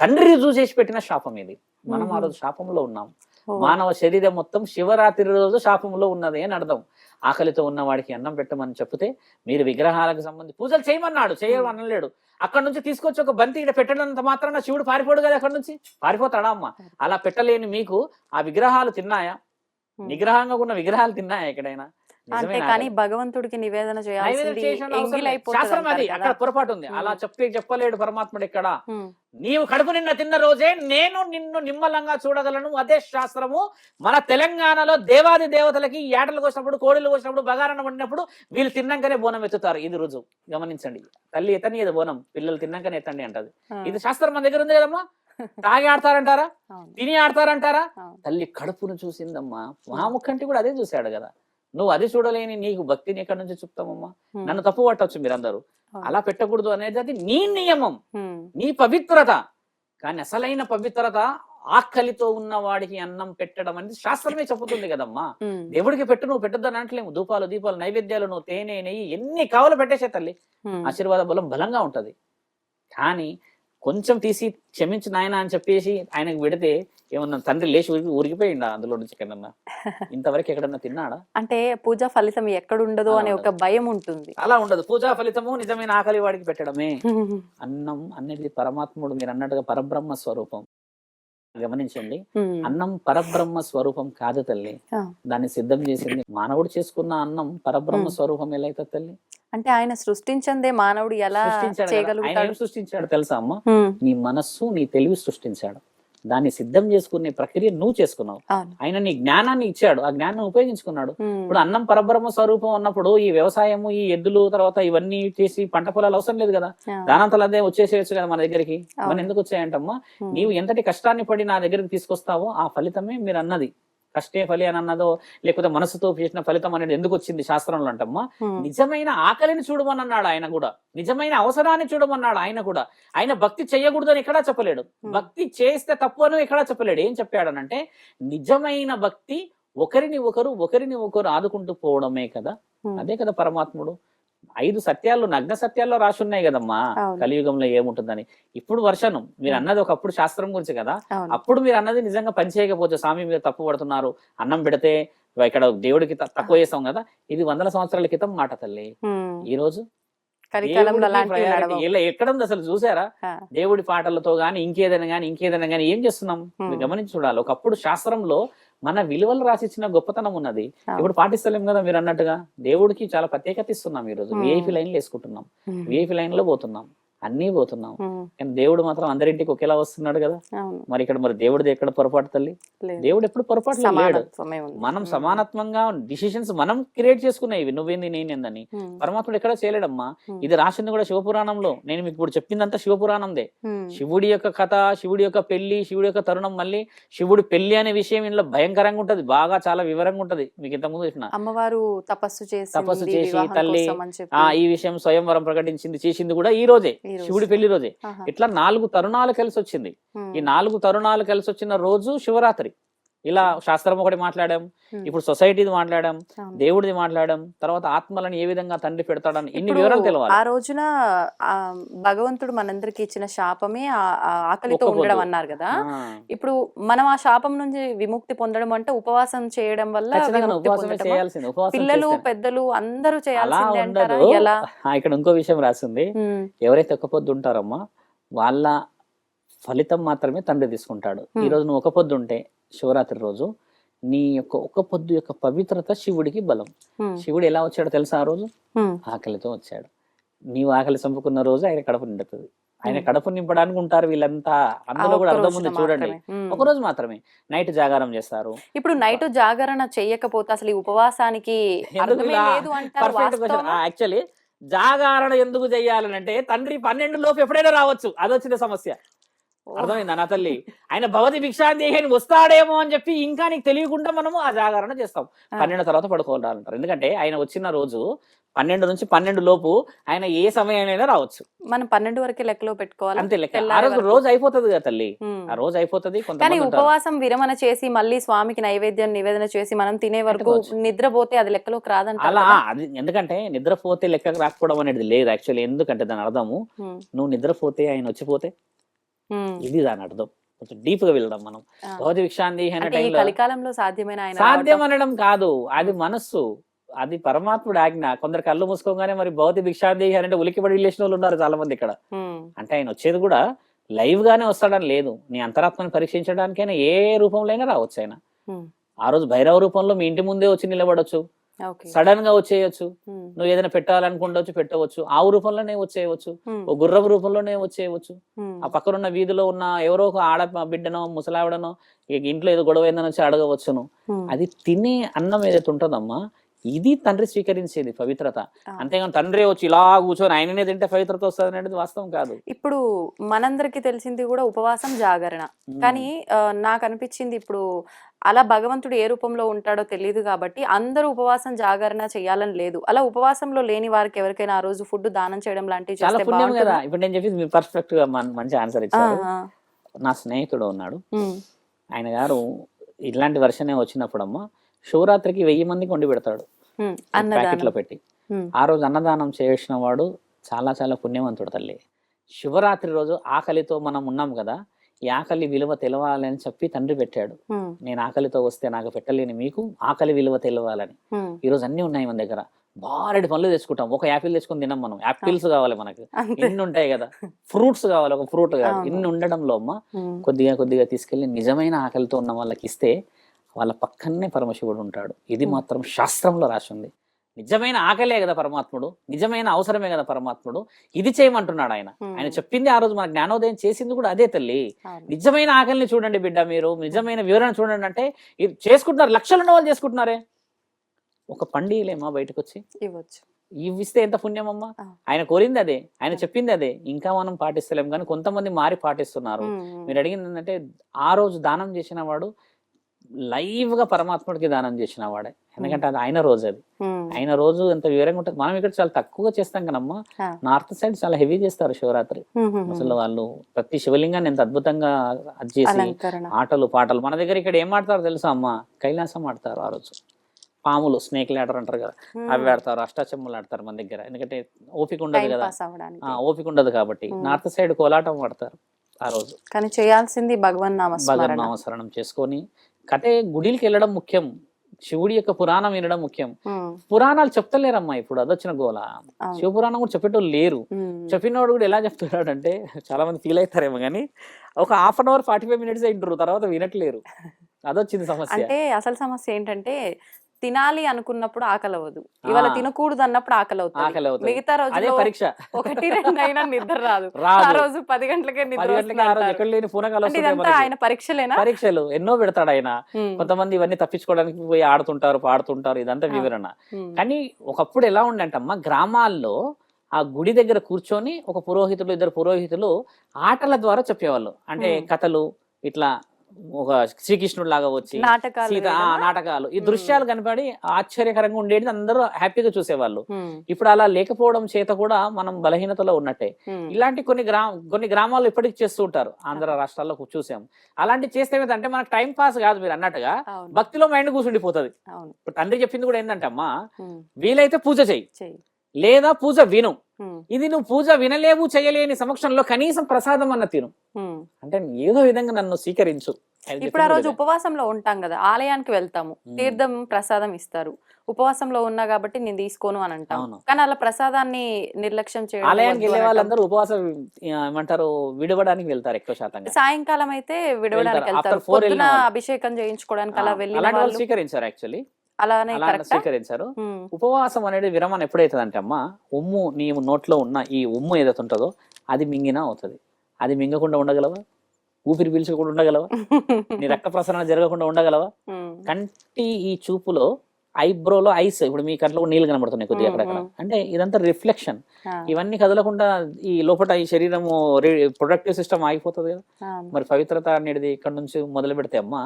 తండ్రి చూసేసి పెట్టిన శాపం ఇది. మనం ఆ. రోజు శాపంలో ఉన్నాం. మానవ శరీరం మొత్తం శివరాత్రి రోజు శాపంలో ఉన్నది అని అర్థం. ఆకలితో ఉన్న వాడికి అన్నం పెట్టమని చెప్తే మీరు విగ్రహాలకు సంబంధించి పూజలు చేయమన్నాడు చేయమనలేడు అక్కడ నుంచి తీసుకొచ్చి ఒక బంతి ఇక్కడ పెట్టడంత మాత్రాన శివుడు పారిపోడు కదా అక్కడ నుంచి? పారిపోతాడా అమ్మ? అలా పెట్టలేని మీకు ఆ విగ్రహాలు తిన్నాయా. నిగ్రహంగా ఉన్న విగ్రహాలు తిన్నాయా ఎక్కడైనా? అంతే కానీ? భగవంతుడికి నివేదన అంటారు అక్కడ. పొరపాటు ఉంది. అలా. చెప్పి చెప్పలేడు పరమాత్ముడు ఇక్కడ. నీవు కడుపు నిన్న తిన్న రోజే నేను నిన్ను నిమ్మలంగా చూడగలను. అదే శాస్త్రము. మన తెలంగాణలో దేవాది దేవతలకి ఏటలు కోసినప్పుడు కోడిలు కోసినప్పుడు బగారన్న వండినప్పుడు వీళ్ళు తిన్నాకనే బోనం ఎత్తుతారు ఇది రుజువు. గమనించండి. తల్లి ఎత్తని ఇది బోనం. పిల్లలు తిన్నాకనే ఎత్తండి అంటది. ఇది శాస్త్రం మన దగ్గర ఉంది కదమ్మా? తాగి ఆడతారంటారా? తిని ఆడతారంటారా. తల్లి కడుపును చూసిందమ్మా. మాము కంటి కూడా అదే చూశాడు కదా. నువ్వు అది చూడలేని నీకు భక్తిని ఎక్కడి నుంచి చెప్తామమ్మా నన్ను తప్పు పట్టవచ్చు మీరందరూ. అలా పెట్టకూడదు అనేది అది నీ నియమం. నీ పవిత్రత. కానీ అసలైన పవిత్రత ఆకలితో ఉన్న వాడికి అన్నం పెట్టడం అనేది శాస్త్రమే చెబుతుంది కదమ్మా. దేవుడికి పెట్టు నువ్వు పెట్టొద్దని అనట్లేము. ధూపాలు దీపాలు నైవేద్యాలు నువ్వు తేనె నెయ్యి ఎన్ని కావాలో పెట్టేసే తల్లి. ఆశీర్వాద బలం బలంగా ఉంటది. కానీ కొంచెం తీసి క్షమించు నాయన అని చెప్పేసి ఆయనకు పెడితే ఏమన్నా తండ్రి లేచి ఊరికి ఊరికిపోయిండా అందులో నుంచి ఎక్కడన్నా? ఇంతవరకు ఎక్కడన్నా తిన్నాడా? అంటే పూజా ఫలితం ఎక్కడుండదో అనే ఒక భయం ఉంటుంది. అలా ఉండదు. పూజా ఫలితము నిజమైన ఆకలి వాడికి పెట్టడమే. అన్నం అనేది పరమాత్ముడు మీరు అన్నట్టుగా పరబ్రహ్మ స్వరూపం. గమనించండి. అన్నం పరబ్రహ్మ స్వరూపం కాదు తల్లి. దాన్ని సిద్ధం చేసింది మానవుడు చేసుకున్న అన్నం పరబ్రహ్మ. స్వరూపం ఎలా అవుతుంది తల్లి? అంటే ఆయన సృష్టించందే మానవుడు ఎలా సృష్టించాడు సృష్టించాడు తెలుసా అమ్మ? నీ మనస్సు నీ తెలివి సృష్టించాడు. దాన్ని సిద్ధం చేసుకునే ప్రక్రియ నువ్వు చేసుకున్నావు. ఆయన నీ జ్ఞానాన్ని ఇచ్చాడు. ఆ జ్ఞానాన్ని ఉపయోగించుకున్నాడు. ఇప్పుడు అన్నం పరబ్రహ్మ స్వరూపం ఉన్నప్పుడు ఈ వ్యవసాయము ఈ ఎద్దులు తర్వాత ఇవన్నీ చేసి పంట పొలాలు అవసరం లేదు కదా. దానంతలు అదే వచ్చేసేయచ్చు కదా మన దగ్గరికి. ఇవన్నీ ఎందుకు వచ్చాయంటమ్మా? నీవు ఎంతటి కష్టాన్ని పడి నా దగ్గరికి తీసుకొస్తావో ఆ ఫలితమే మీరు అన్నది. కష్టే ఫలి అని అన్నదో లేకపోతే మనసుతో చేసిన ఫలితం అనేది ఎందుకు వచ్చింది శాస్త్రంలో అంటమ్మా? నిజమైన ఆకలిని చూడమని అన్నాడు ఆయన కూడా. నిజమైన అవసరాన్ని చూడమన్నాడు ఆయన కూడా. ఆయన భక్తి చేయకూడదని ఎక్కడా చెప్పలేడు. భక్తి చేస్తే తప్పు అని ఎక్కడా చెప్పలేడు. ఏం చెప్పాడనంటే నిజమైన భక్తి ఒకరిని ఒకరు ఒకరిని ఒకరు ఆదుకుంటూ పోవడమే కదా. అదే కదా పరమాత్ముడు. ఐదు సత్యాలు నగ్న సత్యాల్లో రాసి ఉన్నాయి కదమ్మా. కలియుగంలో ఏముంటుందని. ఇప్పుడు వర్షనం మీరు అన్నది ఒకప్పుడు శాస్త్రం గురించి కదా. అప్పుడు మీరు అన్నది నిజంగా పని చేయకపోతే స్వామి మీరు తప్పు పడుతున్నారు అన్నం పెడితే ఇక్కడ దేవుడికి తక్కువ చేస్తాం కదా. ఇది వందల సంవత్సరాల క్రితం మాట తల్లి. ఈ రోజు ఎక్కడ ఉంది అసలు చూసారా? దేవుడి పాటలతో గాని ఇంకేదైనా గాని ఇంకేదైనా గాని ఏం చేస్తున్నాం? గమనించి చూడాలి. ఒకప్పుడు శాస్త్రంలో మన విలువలు రాసిచ్చిన గొప్పతనం ఉన్నది. ఇప్పుడు పాటిస్తలేం కదా మీరు అన్నట్టుగా? దేవుడికి చాలా ప్రత్యేకత ఇస్తున్నాం ఈ రోజు. విఐపి లైన్లు వేసుకుంటున్నాం. విఐపి లైన్లో పోతున్నాం. అన్నీ పోతున్నాం కానీ దేవుడు మాత్రం అందరింటికి ఒకేలా వస్తున్నాడు కదా. మరి ఇక్కడ మరి దేవుడిది ఎక్కడ పొరపాటు తల్లి? దేవుడు ఎప్పుడు పొరపాటు లేడు. మనం సమానత్వంగా డిసిషన్స్ మనం క్రియేట్ చేసుకునేవి. నువ్వేంది నేనేందని. పరమాత్ముడు ఎక్కడ చేయలేడమ్మా. ఇది రాసింది కూడా శివపురాణంలో. నేను మీకు ఇప్పుడు చెప్పిందంతా శివపురాణందే. శివుడి యొక్క కథ శివుడి యొక్క పెళ్ళి శివుడి యొక్క తరుణం మళ్ళీ శివుడి పెళ్ళి అనే విషయం ఇందులో భయంకరంగా ఉంటది. బాగా చాలా వివరంగా ఉంటది. మీకు ఇంతకుముందు చెప్పిన. అమ్మవారు తపస్సు చేసి తపస్సు చేసి తల్లి, ఆ ఈ విషయం స్వయంవరం ప్రకటించింది చేసింది కూడా ఈ రోజు. శివుడి పెళ్ళి రోజే. ఇట్లా నాలుగు తరుణాలు కలిసి వచ్చింది ఈ నాలుగు తరుణాలు కలిసి వచ్చిన రోజు శివరాత్రి. ఇలా శాస్త్రం ఒకటి మాట్లాడాం ఇప్పుడు సొసైటీది మాట్లాడాం. దేవుడిది మాట్లాడాం తర్వాత ఆత్మలను ఏ విధంగా తండ్రి పెడతాడని ఇన్ని వివరాలు తెలవాలి. ఆ రోజున ఆ భగవంతుడు మనందరికి ఇచ్చిన శాపమే ఆకలితో ఉండడం. అన్నారు కదా. ఇప్పుడు మనం ఆ శాపం నుంచి విముక్తి పొందడం అంటే ఉపవాసం చేయడం వల్ల పిల్లలు. పెద్దలు అందరూ అలా చేయాల్సిందే అంటారా? ఉండదు. ఎలా? ఆ, ఇక్కడ ఇంకో విషయం రాసింది. ఎవరైతే ఒక్క పొద్దు ఉంటారమ్మా వాళ్ళ ఫలితం మాత్రమే తండ్రి తీసుకుంటాడు. ఈ. రోజు నువ్వు ఒక పొద్దు ఉంటే శివరాత్రి రోజు నీ యొక్క ఒక పొద్దు యొక్క పవిత్రత శివుడికి బలం. శివుడు ఎలా వచ్చాడో తెలుసా ఆ రోజు? ఆకలితో వచ్చాడు. నీవు ఆకలి చంపుకున్న రోజు ఆయన కడుపు నిండుతుంది. ఆయన. కడుపు నింపడానికి ఉంటారు వీళ్ళంతా. అందులో కూడా అర్థం ఉంది చూడండి. ఒక రోజు మాత్రమే. నైట్ జాగారం చేస్తారు. ఇప్పుడు నైట్ జాగరణ చెయ్యకపోతే అసలు ఈ ఉపవాసానికి? యాక్చువల్లీ జాగారణ ఎందుకు చేయాలనంటే తండ్రి పన్నెండు లోపు ఎప్పుడైనా రావచ్చు. అది వచ్చిన సమస్య. అర్థమైందా నా తల్లి ఆయన భవతి భిక్షాందేహి వస్తాడేమో అని చెప్పి ఇంకా నీకు తెలియకుండా మనము ఆ జాగరణ చేస్తాం. పన్నెండు తర్వాత పడుకోవాలంటారు ఎందుకంటే ఆయన వచ్చిన రోజు పన్నెండు నుంచి పన్నెండు లోపు ఆయన ఏ సమయానైనా రావచ్చు మనం పన్నెండు వరకే లెక్కలో పెట్టుకోవాలి అంతే లెక్క ఆ రోజు. రోజు అయిపోతుంది కదా తల్లి. ఆ రోజు అయిపోతుంది కానీ. ఉపవాసం విరమణ చేసి మళ్ళీ స్వామికి నైవేద్యం నివేదన చేసి మనం తినే వరకు. నిద్రపోతే అది లెక్కలోకి రాదంటారు అలా? అది ఎందుకంటే నిద్రపోతే లెక్కకు రాకపోవడం అనేది లేదు యాక్చువల్లీ ఎందుకంటే దాని అర్థము నువ్వు నిద్రపోతే ఆయన వచ్చిపోతే. ఇది దాని అర్థం. కొంచెం డీప్గా వెళ్దాం మనం. భౌతిక విక్షాంతి కలికాలంలో సాధ్యమైన సాధ్యం? అనడం కాదు. అది మనస్సు. అది పరమాత్ముడు ఆజ్ఞ. కొందరు కళ్ళు మూసుకోగానే మరి భౌతిక భిక్షాంతి అంటే ఉలికిపడి లేచిన వాళ్ళు ఉన్నారు చాలా మంది ఇక్కడ. అంటే ఆయన వచ్చేది కూడా లైవ్ గానే వస్తాడని లేదు. నీ అంతరాత్మని పరీక్షించడానికైనా ఏ రూపంలో అయినా రావచ్చు ఆయన. ఆ రోజు భైరవ రూపంలో మీ ఇంటి ముందే వచ్చి నిలబడొచ్చు. సడన్గా వచ్చేయచ్చు. నువ్వు ఏదైనా పెట్టాలనుకుంటవచ్చు పెట్టవచ్చు ఆవు రూపంలోనే వచ్చేయవచ్చు. ఓ గుర్రపు రూపంలోనే వచ్చేయవచ్చు. ఆ పక్కనున్న వీధిలో ఉన్న ఎవరో ఒక ఆడ బిడ్డనో ముసలావిడనో ఇంట్లో ఏదో గొడవ ఏందని వచ్చి అడగవచ్చును. అది తినే అన్నం ఏదైతే ఉంటుందమ్మా ఇది తండ్రి స్వీకరించేది పవిత్రత. అంతేగాని తండ్రి వచ్చి ఇలా కూర్చొని ఆయననే తింటే పవిత్రత వస్తుంది అనేది వాస్తవం కాదు ఇప్పుడు మనందరికి తెలిసింది కూడా ఉపవాసం జాగరణ కానీ నాకు అనిపించింది ఇప్పుడు అలా భగవంతుడు ఏ రూపంలో ఉంటాడో తెలియదు కాబట్టి అందరూ ఉపవాసం జాగరణ చేయాలని లేదు అలా ఉపవాసంలో లేని వారికి ఎవరికైనా ఆ రోజు ఫుడ్ దానం చేయడం లాంటివి చాలా పుణ్యం కదా? ఇప్పుడు నేను చెప్పేది మీరు పర్ఫెక్ట్గా మంచి ఆన్సర్ ఇచ్చారు. నా స్నేహితుడు ఉన్నాడు. ఆయన గారు ఇట్లాంటి వర్షనే వచ్చినప్పుడమ్మా శివరాత్రికి వెయ్యి మందికి వండి పెడతాడు. ప్యాకెట్లో పెట్టి. ఆ రోజు అన్నదానం చేసిన వాడు చాలా చాలా పుణ్యవంతుడు తల్లి. శివరాత్రి రోజు ఆకలితో మనం ఉన్నాం కదా ఈ ఆకలి విలువ తెలవాలి అని చెప్పి తండ్రి పెట్టాడు. నేను ఆకలితో వస్తే నాకు పెట్టలేని మీకు ఆకలి విలువ తెలవాలని. ఈ రోజు అన్ని ఉన్నాయి మన దగ్గర. బారెడు పనులు తెచ్చుకుంటాం. ఒక యాపిల్ తెచ్చుకొని తినం మనం. యాపిల్స్ కావాలి మనకి. ఇన్ని ఉంటాయి కదా. ఫ్రూట్స్ కావాలి ఒక ఫ్రూట్ అవును. ఇన్ని ఉండడంలో అమ్మ. కొద్దిగా కొద్దిగా తీసుకెళ్ళి నిజమైన ఆకలితో ఉన్న వాళ్ళకి ఇస్తే వాళ్ళ పక్కనే పరమశివుడు ఉంటాడు. ఇది. మాత్రం శాస్త్రంలో రాసి ఉంది నిజమైన ఆకలే కదా పరమాత్ముడు. నిజమైన అవసరమే కదా పరమాత్ముడు. ఇది చేయమంటున్నాడు ఆయన. ఆయన చెప్పింది ఆ రోజు మన జ్ఞానోదయం చేసింది కూడా అదే తల్లి. నిజమైన ఆకలిని చూడండి బిడ్డ మీరు. నిజమైన వివరణ చూడండి అంటే ఇది చేసుకుంటున్నారు. లక్షలు ఉన్న వాళ్ళు చేసుకుంటున్నారే? ఒక పండియలేమా బయటకు వచ్చి ఇవ్వచ్చు. ఇవి ఇస్తే ఎంత పుణ్యమమ్మా. ఆయన కోరింది అదే. ఆయన చెప్పింది అదే. ఇంకా మనం పాటిస్తలేం. కానీ కొంతమంది మారి పాటిస్తున్నారు. మీరు అడిగింది ఏంటంటే ఆ రోజు దానం చేసిన వాడు లైవ్గా పరమాత్ముడికి దానం చేసిన వాడే. ఎందుకంటే అది ఆయన రోజు అది. ఉమ్. ఆయన రోజు ఎంత వివరంగా ఉంటుంది మనం ఇక్కడ చాలా తక్కువగా చేస్తాం కదమ్మా. ఆ. నార్త్ సైడ్ చాలా హెవీ చేస్తారు శివరాత్రి. ఉమ్. అసలు వాళ్ళు ప్రతి శివలింగాన్ని ఎంత అద్భుతంగా అది చేసి ఆటలు పాటలు. మన దగ్గర ఇక్కడ ఏం ఆడతారు తెలుసా అమ్మ? కైలాసం ఆడతారు ఆ రోజు. పాములు స్నేక్ ఆడరు అంటారు కదా. అవి ఆడతారు అష్టాచమ్మలు ఆడతారు మన దగ్గర. ఎందుకంటే ఓపిక ఉండదు కదా. ఓపిక ఉండదు కాబట్టి Hmm. నార్త్ సైడ్ కోలాటం ఆడతారు ఆ రోజు. కానీ చేయాల్సింది భగవన్ నామస్మరణ చేసుకొని కథే గుడికి వెళ్ళడం ముఖ్యం శివుడి యొక్క పురాణం వినడం ముఖ్యం. పురాణాలు చెప్తలేరమ్మా ఇప్పుడు అదొచ్చిన గోల అవును. శివ పురాణం కూడా చెప్పేటోళ్ళు లేరు ఉమ్. చెప్పినవాడు కూడా ఎలా చెప్తున్నాడు అంటే చాలా మంది ఫీల్ అవుతారేమో కానీ ఒక half an hour forty five minutes వింటారు తర్వాత వినట్లేరు అదొచ్చింది సమస్య అంటే అసలు సమస్య ఏంటంటే తినాలి అనుకున్నప్పుడు ఆకలి అవ్వదు ఇవాళ. తినకూడదు అన్నప్పుడు ఆకలి అవుతుంది మిగతా రోజుల్లో పరీక్ష ఒకటి రెండు అయినా నిద్ర రాదు ఆ రోజు పది గంటలకే నిద్ర రోజు లేని ఇదంతా. ఆయన పరీక్షలేనా పరీక్షలు ఎన్నో పెడతాడు ఆయన. కొంతమంది ఇవన్నీ తప్పించుకోవడానికి పోయి ఆడుతుంటారు పాడుతుంటారు ఇదంతా. వివరణ. కానీ ఒకప్పుడు ఎలా ఉండంటమ్మా గ్రామాల్లో ఆ గుడి దగ్గర కూర్చొని ఒక పురోహితులు ఇద్దరు పురోహితులు ఆటల ద్వారా చెప్పేవాళ్ళు అంటే. కథలు ఇట్లా ఒక శ్రీకృష్ణుడు లాగా వచ్చి నాటకాలు సీత? నాటకాలు ఈ. దృశ్యాలు కనపడి ఆశ్చర్యకరంగా ఉండేది అందరూ హ్యాపీగా చూసేవాళ్ళు. ఇప్పుడు అలా లేకపోవడం చేత కూడా మనం బలహీనతలో ఉన్నట్టే. ఇలాంటి కొన్ని గ్రా కొన్ని గ్రామాల్లో ఇప్పటికి చేస్తూ ఉంటారు ఆంధ్ర రాష్ట్రాల్లో చూసాం అలాంటి చేస్తే ఏమిటంటే మనకు టైం పాస్ కాదు మీరు అన్నట్టుగా భక్తిలో మైండ్ కూర్చుండిపోతుంది తండ్రి చెప్పింది కూడా ఏంటంటే అమ్మా. వీలైతే పూజ చెయ్యి లేదా పూజ విను. ఇది నువ్వు పూజ వినలేవు చేయలేని సమక్షంలో కనీసం ప్రసాదం అన్న తిను. అంటే ఏదో విధంగా నన్ను స్వీకరించు ఇప్పుడు ఆ రోజు. ఉపవాసంలో ఉంటాం కదా ఆలయానికి వెళ్తాము. తీర్థం ప్రసాదం ఇస్తారు ఉపవాసంలో ఉన్నా కాబట్టి నేను తీసుకోను అని అంటాం అవును. కానీ అలా ప్రసాదాన్ని నిర్లక్ష్యం చేయడం ఆలయానికి వెళ్ళే. వాళ్ళందరూ ఉపవాసం ఏమంటారు విడవడానికి వెళ్తారు ఎక్కువ శాతంగా సాయంకాలం అయితే విడవడానికి వెళ్తారు. అభిషేకం చేయించుకోవడానికి అలా వాళ్ళు స్వీకరించారు యాక్చువల్లీ అలానే స్వీకరించారు. ఉపవాసం అనేది విరమణ ఎప్పుడైతుంది అంటే అమ్మా ఉమ్ము నీ నోట్లో ఉన్న ఈ ఉమ్ము ఏదైతే ఉంటుందో అది మింగినా అవుతుంది. అది మింగకుండా ఉండగలవా? ఊపిరి పీల్చకుండా ఉండగలవా? నీ రక్త ప్రసరణ జరగకుండా ఉండగలవా? కంటి ఈ చూపులో ఐబ్రోలో ఐస్ ఇప్పుడు మీ కంట్లో నీళ్ళు కనబడుతున్నాయి కొద్దిగా అక్కడక్కడ. అంటే ఇదంతా రిఫ్లెక్షన్. ఇవన్నీ కదలకుండా ఈ లోపల ఈ శరీరము ప్రొడక్టివ్ సిస్టమ్ ఆగిపోతుంది కదా. మరి పవిత్రత అనేది ఇక్కడ నుంచి మొదలు పెడితే అమ్మా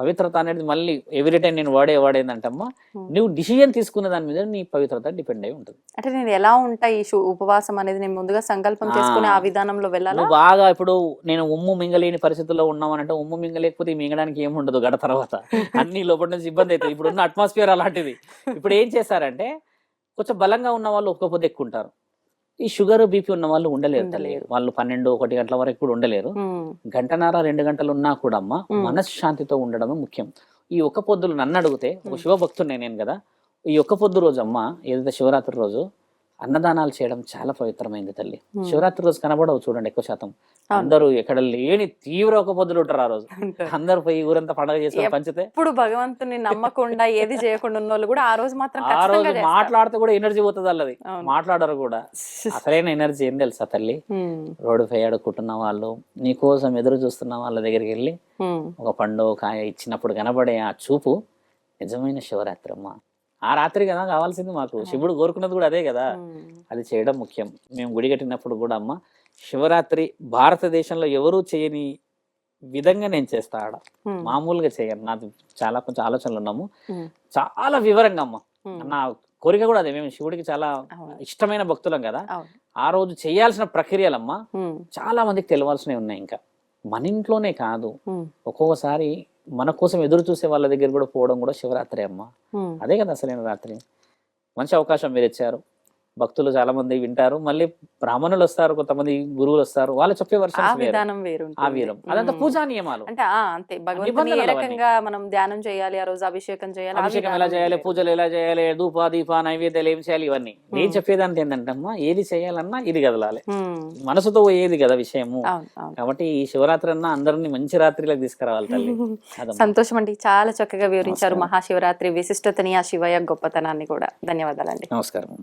పవిత్రత అనేది మళ్ళీ ఎవ్రీ టైం నేను వాడే వాడేందంటే అమ్మా. నువ్వు డిసిజన్ తీసుకున్న దాని మీద నీ పవిత్రత డిపెండ్ అయి ఉంటుంది. అంటే నేను ఎలా ఉంటా ఈ ఉపవాసం అనేది నేను ముందుగా సంకల్పం చేసుకుని ఆ. విధానంలో వెళ్ళాలా? బాగా ఇప్పుడు నేను ఉమ్ము మింగలేని పరిస్థితుల్లో ఉన్నామనంటే ఉమ్ము మింగలేకపోతే ఈ మింగడానికి ఏం ఉండదు గడ తర్వాత. అన్ని లోపల నుంచి ఇబ్బంది అవుతుంది ఇప్పుడు ఉన్న అట్మాస్ఫియర్ అలాంటిది ఇప్పుడు ఏం చేస్తారంటే కొంచెం బలంగా ఉన్న వాళ్ళు ఒక్క పొద్దు ఎక్కుంటారు ఈ షుగర్ బీపీ ఉన్న వాళ్ళు ఉండలేరు తల్లి. వాళ్ళు పన్నెండు ఒకటి గంటల వరకు కూడా ఉండలేరు గంటన్నర రెండు గంటలు ఉన్నా కూడా అమ్మ మ్మ్. మనశ్శాంతితో ఉండడమే ముఖ్యం ఈ ఒక్క పొద్దులు నన్ను అడిగితే ఒక మ్మ్. శివభక్తుడిని నేను కదా ఈ ఒక్క పొద్దు రోజు అమ్మ ఏదైతే శివరాత్రి రోజు అన్నదానాలు చేయడం చాలా పవిత్రమైంది తల్లి. శివరాత్రి రోజు కనబడవు చూడండి ఎక్కువ శాతం. అందరూ ఎక్కడ లేని తీవ్ర ఒక పొద్దులు ఉంటారు ఆ రోజు. అందరు పోయి ఊరంతా పండగ చేసుకొని ఎప్- పంచితే ఇప్పుడు భగవంతుని నమ్మకుండా ఏది చేయకుండా ఉన్న వాళ్ళు కూడా ఆ రోజు మాత్రం ఆ రోజు. మాట్లాడితే కూడా ఎనర్జీ పోతుంది అల్లది. మాట్లాడరు కూడా అసలైన ఎనర్జీ ఏం తెలుసా తల్లి రోడ్డు పై అడుక్కుంటున్న వాళ్ళు నీ కోసం ఎదురు చూస్తున్న వాళ్ళ దగ్గరికి వెళ్ళి ఒక పండు కాయ ఇచ్చినప్పుడు కనబడే ఆ చూపు నిజమైన శివరాత్రి అమ్మ ఆ రాత్రి కదా కావాల్సింది మాకు. శివుడు కోరుకున్నది కూడా అదే కదా. అది చేయడం ముఖ్యం. మేము గుడి కట్టినప్పుడు కూడా అమ్మ శివరాత్రి భారతదేశంలో ఎవరూ చేయని విధంగా నేను చేస్తా ఆడ. మామూలుగా చేయను. నాకు చాలా కొంచెం ఆలోచనలు ఉన్నాము. చాలా వివరంగా అమ్మ. నా కోరిక కూడా అదే. మేము శివుడికి చాలా. ఇష్టమైన భక్తులం కదా. ఆ రోజు చేయాల్సిన ప్రక్రియలమ్మ చాలా మందికి తెలియాల్సినవి ఉన్నాయి ఇంకా. మన ఇంట్లోనే కాదు. ఒక్కొక్కసారి మన కోసం ఎదురు చూసే వాళ్ళ దగ్గర కూడా పోవడం కూడా శివరాత్రి అమ్మ. అదే కదా అసలైన రాత్రి. మంచి అవకాశం మీరు ఇచ్చారు. భక్తులు చాలా మంది వింటారు. మళ్ళీ బ్రాహ్మణులు వస్తారు కొంతమంది గురువులు వస్తారు. వాళ్ళు చెప్పే ఆ వర్షాలు వేరు. విధానం వేరు ఆ వీరం అదంతా పూజా నియమాలు. అంటే అంతే. భగవంతుని ఏ. రకంగా మనం ధ్యానం చేయాలి ఆ రోజు అభిషేకం చేయాలి అభిషేకం ఎలా చేయాలి. పూజలు ఎలా చేయాలి ధూప దీప నైవేద్యాలు ఏం చేయాలి ఇవన్నీ. నేను చెప్పేదానికి ఏంటంటే అమ్మా ఏది చేయాలన్నా ఇది కదలాలి. మనసుతో పోయేది కదా విషయము. కాబట్టి ఈ శివరాత్రి అన్న అందరినీ మంచి రాత్రిలోకి తీసుకురావాలి తల్లి. సంతోషం అండి. చాలా చక్కగా వివరించారు. మహాశివరాత్రి విశిష్టతని ఆ శివయ్య గొప్పతనాన్ని కూడా. ధన్యవాదాలండి. నమస్కారం.